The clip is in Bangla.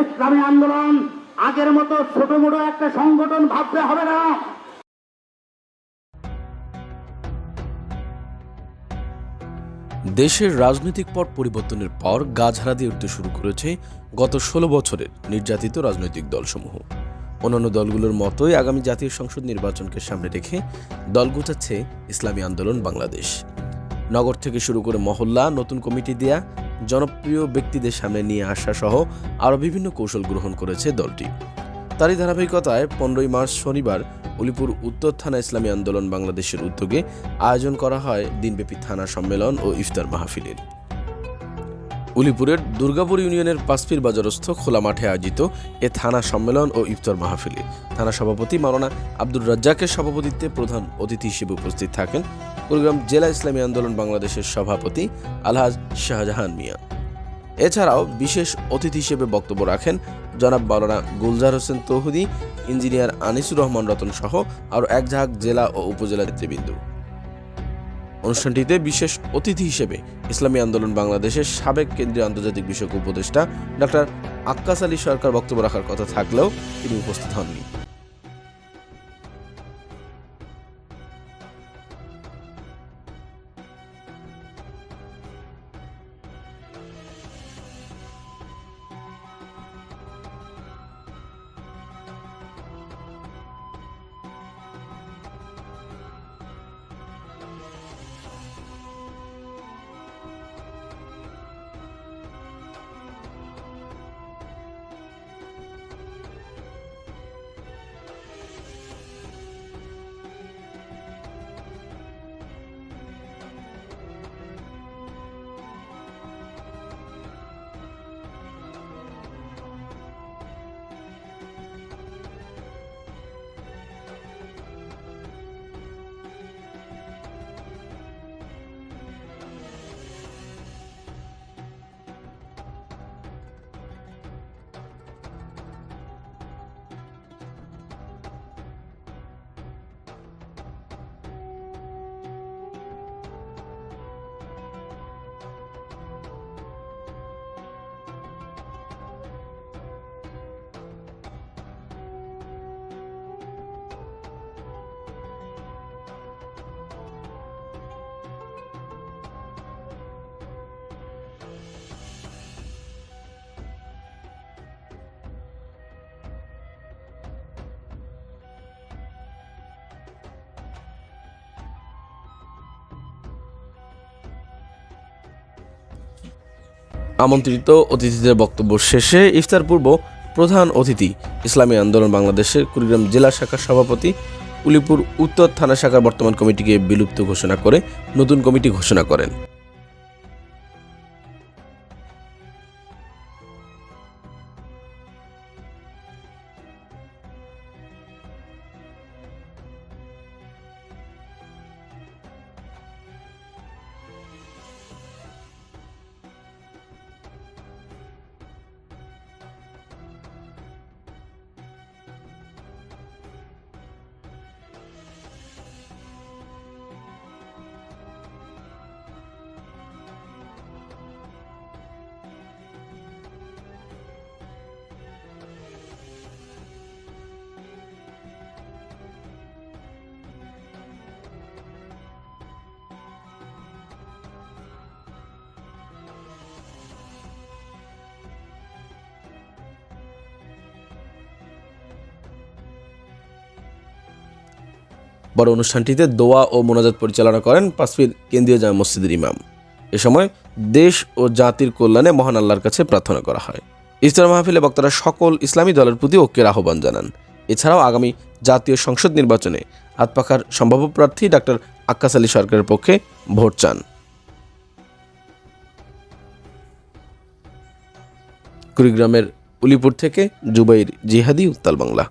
ইসলামী আন্দোলন আগের মতো ছোট মোটো একটা সংগঠন ভাবতে হবে না। দেশের রাজনৈতিক পট পরিবর্তনের পর গাছহারা দিয়ে উঠতে শুরু করেছে গত ষোলো বছরের নির্যাতিত রাজনৈতিক দলসমূহ। অন্যান্য দলগুলোর মতোই আগামী জাতীয় সংসদ নির্বাচনকে সামনে রেখে দল গুছাচ্ছে ইসলামী আন্দোলন বাংলাদেশ। নগর থেকে শুরু করে মহল্লা, নতুন কমিটি দেয়া জনপ্রিয় ব্যক্তিদের সামনে নিয়ে আসা সহ আরও বিভিন্ন কৌশল গ্রহণ করেছে দলটি। তারই ধারাবাহিকতায় পনেরোই মার্চ শনিবার উলিপুর উত্তর থানা ইসলামী আন্দোলন বাংলাদেশের উদ্যোগে আয়োজন করা হয় দিনব্যাপী থানা সম্মেলন ও ইফতার মাহফিলের। উলিপুরের দুর্গাপুর ইউনিয়নের পাঁচপির বাজারস্থ খোলা মাঠে আয়োজিত এ থানা সম্মেলন ও ইফতার মাহফিলে। থানা সভাপতি মাওলানা আব্দুর রাজ্জাকের সভাপতিত্বে প্রধান অতিথি হিসেবে উপস্থিত থাকেন কুড়িগ্রাম জেলা ইসলামী আন্দোলন বাংলাদেশের সভাপতি আলহাজ শাহজাহান মিয়া। এছাড়াও বিশেষ অতিথি হিসেবে বক্তব্য রাখেন জনাব মাওলানা গুলজার হোসেন তৌহুদি, ইঞ্জিনিয়ার আনিসুর রহমান রতন সহ আরও এক ঝাঁক জেলা ও উপজেলা নেতৃবৃন্দ। অনুষ্ঠানটিতে বিশেষ অতিথি হিসেবে ইসলামী আন্দোলন বাংলাদেশের সাবেক কেন্দ্রীয় আন্তর্জাতিক বিষয়ক উপদেষ্টা ডক্টর আক্কাস আলী সরকার বক্তব্য রাখার কথা থাকলেও তিনি উপস্থিত হননি। আমন্ত্রিত অতিথিদের বক্তব্য শেষে ইফতার পূর্ব প্রধান অতিথি ইসলামী আন্দোলন বাংলাদেশের কুড়িগ্রাম জেলা শাখার সভাপতি, উলিপুর উত্তর থানা শাখার বর্তমান কমিটিকে বিলুপ্ত ঘোষণা করে নতুন কমিটি ঘোষণা করেন। বড় অনুষ্ঠানটিতে দোয়া ও মোনাজাত পরিচালনা করেন পাঁচপির কেন্দ্রীয় জামা মসজিদের ইমাম। এ সময় দেশ ও জাতির কল্যাণে মহান আল্লাহর কাছে প্রার্থনা করা হয়। ইফতার মাহফিলে বক্তারা সকল ইসলামী দলের প্রতি ঐক্যের আহ্বান জানান। এছাড়াও আগামী জাতীয় সংসদ নির্বাচনে আতপাখার সম্ভাব্য প্রার্থী ডাক্তার আক্কাস আলী সরকারের পক্ষে ভোট চান। কুড়িগ্রামের উলিপুর থেকে জুবাইর জিহাদি উত্তাল বাংলা।